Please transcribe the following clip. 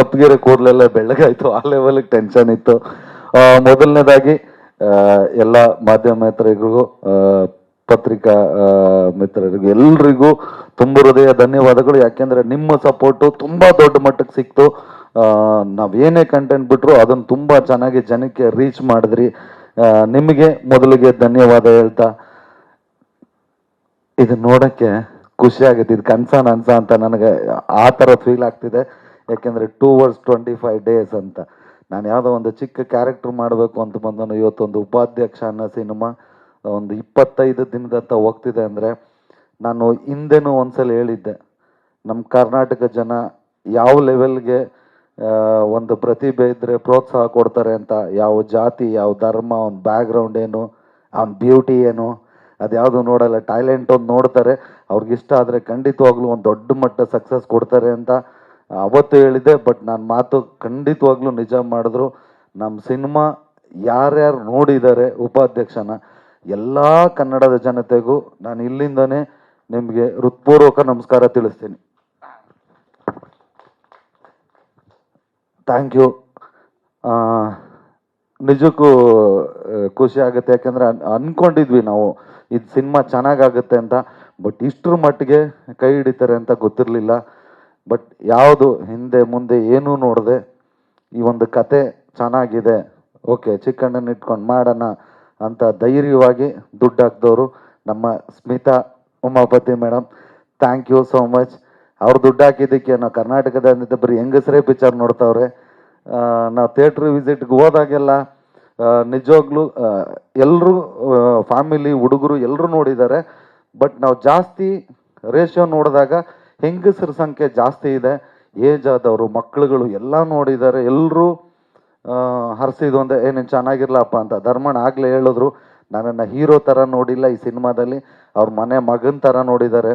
ಕಪ್ಪಗಿರೆ ಕೂದಲೆಲ್ಲ ಬೆಳ್ಳಗಾಯ್ತು. ಆ ಲೆವೆಲ್ಗೆ ಟೆನ್ಷನ್ ಇತ್ತು. ಮೊದಲನೇದಾಗಿ ಎಲ್ಲ ಮಾಧ್ಯಮ ಮಿತ್ರರಿಗೂ ಪತ್ರಿಕಾ ಮಿತ್ರರಿಗೂ, ಎಲ್ರಿಗೂ ತುಂಬ ಹೃದಯ ಧನ್ಯವಾದಗಳು. ಯಾಕೆಂದ್ರೆ ನಿಮ್ಮ ಸಪೋರ್ಟು ತುಂಬಾ ದೊಡ್ಡ ಮಟ್ಟಕ್ಕೆ ಸಿಕ್ತು. ನಾವೇನೇ ಕಂಟೆಂಟ್ ಬಿಟ್ರು ಅದನ್ನು ತುಂಬಾ ಚೆನ್ನಾಗಿ ಜನಕ್ಕೆ ರೀಚ್ ಮಾಡಿದ್ರಿ. ನಿಮಗೆ ಮೊದಲಿಗೆ ಧನ್ಯವಾದ ಹೇಳ್ತಾ. ಇದು ನೋಡಕ್ಕೆ ಖುಷಿ ಆಗುತ್ತೆ. ಇದು ಕನ್ಸಾನ ಅನ್ಸ ಅಂತ ನನಗೆ ಆ ಥರ ಫೀಲ್ ಆಗ್ತಿದೆ. ಯಾಕೆಂದ್ರೆ two years twenty five days ಅಂತ. ನಾನು ಯಾವುದೋ ಒಂದು ಚಿಕ್ಕ ಕ್ಯಾರೆಕ್ಟರ್ ಮಾಡಬೇಕು ಅಂತ ಬಂದನು ಇವತ್ತೊಂದು ಉಪಾಧ್ಯಕ್ಷ ಅನ್ನೋ ಸಿನಿಮಾ, ಒಂದು ಇಪ್ಪತ್ತೈದು ದಿನದತ್ತ ಹೋಗ್ತಿದೆ ಅಂದರೆ ನಾನು ಹಿಂದೆನೂ ಒಂದ್ಸಲ ಹೇಳಿದ್ದೆ ನಮ್ಮ ಕರ್ನಾಟಕ ಜನ ಯಾವ ಲೆವೆಲ್ಗೆ ಒಂದು ಪ್ರತಿಭೆ ಇದ್ದರೆ ಪ್ರೋತ್ಸಾಹ ಕೊಡ್ತಾರೆ ಅಂತ, ಯಾವ ಜಾತಿ, ಯಾವ ಧರ್ಮ, ಅವ್ನ ಬ್ಯಾಕ್ಗ್ರೌಂಡ್ ಏನು, ಅವ್ನ ಬ್ಯೂಟಿ ಏನು ಅದ್ಯಾವುದು ನೋಡಲ್ಲ ಟ್ಯಾಲೆಂಟ್ ಒಂದು ನೋಡ್ತಾರೆ ಅವ್ರಿಗಿಷ್ಟ ಆದರೆ ಖಂಡಿತವಾಗ್ಲೂ ಒಂದು ದೊಡ್ಡ ಮಟ್ಟ ಸಕ್ಸಸ್ ಕೊಡ್ತಾರೆ ಅಂತ ಅವತ್ತು ಹೇಳಿದ್ದೆ ಬಟ್ ನನ್ನ ಮಾತು ಖಂಡಿತವಾಗ್ಲೂ ನಿಜ ಮಾಡಿದ್ರು. ನಮ್ಮ ಸಿನಿಮಾ ಯಾರ್ಯಾರು ನೋಡಿದ್ದಾರೆ ಉಪಾಧ್ಯಕ್ಷನ, ಎಲ್ಲ ಕನ್ನಡದ ಜನತೆಗೂ ನಾನು ಇಲ್ಲಿಂದನೇ ನಿಮಗೆ ಹೃತ್ಪೂರ್ವಕ ನಮಸ್ಕಾರ ತಿಳಿಸ್ತೀನಿ. ಥ್ಯಾಂಕ್ ಯು ನಿಜಕ್ಕೂ ಖುಷಿ ಆಗುತ್ತೆ. ಯಾಕೆಂದರೆ ಅನ್ಕೊಂಡಿದ್ವಿ ನಾವು, ಇದು ಸಿನಿಮಾ ಚೆನ್ನಾಗಾಗುತ್ತೆ ಅಂತ ಬಟ್ ಇಷ್ಟರ ಮಟ್ಟಿಗೆ ಕೈ ಹಿಡಿತಾರೆ ಅಂತ ಗೊತ್ತಿರಲಿಲ್ಲ. ಬಟ್ ಯಾವುದು ಹಿಂದೆ ಮುಂದೆ ಏನೂ ನೋಡದೆ, ಈ ಒಂದು ಕತೆ ಚೆನ್ನಾಗಿದೆ, ಓಕೆ, ಚಿಕ್ಕಣ್ಣನ ಇಟ್ಕೊಂಡು ಮಾಡೋಣ ಅಂತ ಧೈರ್ಯವಾಗಿ ದುಡ್ಡು ಹಾಕ್ದವರು ನಮ್ಮ Smita Umapathi madam thank you so much ಅವ್ರು ದುಡ್ಡು ಹಾಕಿದ್ದಕ್ಕೆ ನಾವು ಕರ್ನಾಟಕದಿಂದ ಬರೀ ಹೆಂಗಸರೇ ಪಿಕ್ಚರ್ ನೋಡ್ತಾವ್ರೆ. ನಾವು ಥಿಯೇಟ್ರ್ ವಿಸಿಟ್ಗೆ ಹೋದಾಗೆಲ್ಲ ನಿಜವಾಗ್ಲೂ ಎಲ್ಲರೂ ಫ್ಯಾಮಿಲಿ ಹುಡುಗರು ಎಲ್ಲರೂ ನೋಡಿದ್ದಾರೆ. ಬಟ್ ನಾವು ಜಾಸ್ತಿ ರೇಷಿಯೋ ನೋಡಿದಾಗ ಹೆಂಗಸರ ಸಂಖ್ಯೆ ಜಾಸ್ತಿ ಇದೆ, ಏಜ್ ಆದವರು, ಮಕ್ಕಳುಗಳು ಎಲ್ಲ ನೋಡಿದ್ದಾರೆ ಎಲ್ಲರೂ ಹರಿಸಿದ್ದು ಒಂದೇ, ಏನೇನು ಚೆನ್ನಾಗಿರ್ಲಪ್ಪ ಅಂತ ಧರ್ಮಣ್ಣ ಆಗಲೇ ಹೇಳಿದ್ರು. ನನ್ನನ್ನು ಹೀರೋ ಥರ ನೋಡಿಲ್ಲ ಈ ಸಿನಿಮಾದಲ್ಲಿ. ಅವ್ರ ಮನೆ ಮಗನ ಥರ ನೋಡಿದ್ದಾರೆ.